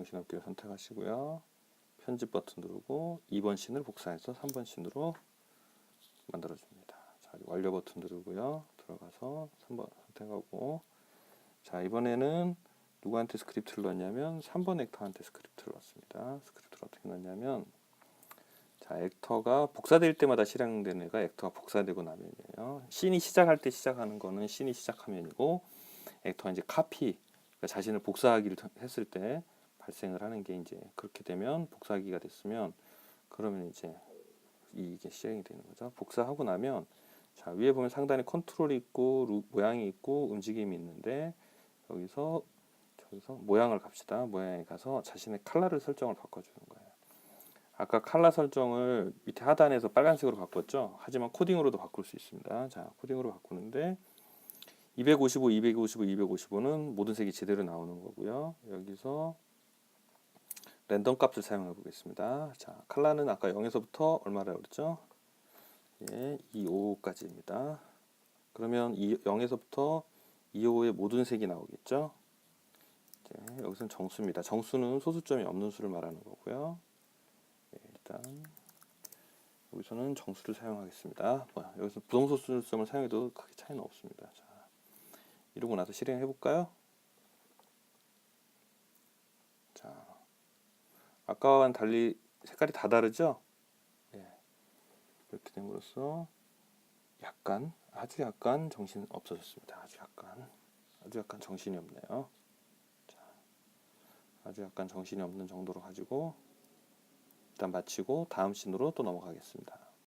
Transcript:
정신없기를 선택하시고요. 편집 버튼 누르고 2번 씬을 복사해서 3번 씬으로 만들어줍니다. 자, 완료 버튼 누르고요. 들어가서 3번 선택하고 자 이번에는 누구한테 스크립트를 넣었냐면 3번 액터한테 스크립트를 넣었습니다. 스크립트를 어떻게 넣었냐면 자 액터가 복사될 때마다 실행되는 애가 액터가 복사되고 나면이에요. 씬이 시작할 때 시작하는 거는 씬이 시작하면이고 액터가 이제 카피 그러니까 자신을 복사하기를 했을 때 발생을 하는 게 이제 그렇게 되면 복사하기가 됐으면 그러면 이제 이게 시행이 되는 거죠. 복사하고 나면 자 위에 보면 상단에 컨트롤이 있고 루, 모양이 있고 움직임이 있는데 여기서 저기서 모양을 갑시다. 모양에 가서 자신의 컬러를 설정을 바꿔주는 거예요. 아까 컬러 설정을 밑에 하단에서 빨간색으로 바꿨죠. 하지만 코딩으로도 바꿀 수 있습니다. 자 코딩으로 바꾸는데 255, 255, 255는 모든 색이 제대로 나오는 거고요. 여기서 랜덤 값을 사용해 보겠습니다. 자, 컬러는 아까 0에서부터 얼마라고 그랬죠? 예, 255까지입니다. 그러면 0에서부터 255의 모든 색이 나오겠죠? 이제 여기서는 정수입니다. 정수는 소수점이 없는 수를 말하는 거고요. 예, 일단 여기서는 정수를 사용하겠습니다. 뭐야, 여기서 부동소수점을 사용해도 크게 차이는 없습니다. 자, 이러고 나서 실행해 볼까요? 자, 아까와는 달리 색깔이 다 다르죠? 예. 이렇게 됨으로써 약간 아주 약간 정신 없어졌습니다. 아주 약간 아주 약간 정신이 없네요. 자, 아주 약간 정신이 없는 정도로 가지고 일단 마치고 다음 씬으로 또 넘어가겠습니다.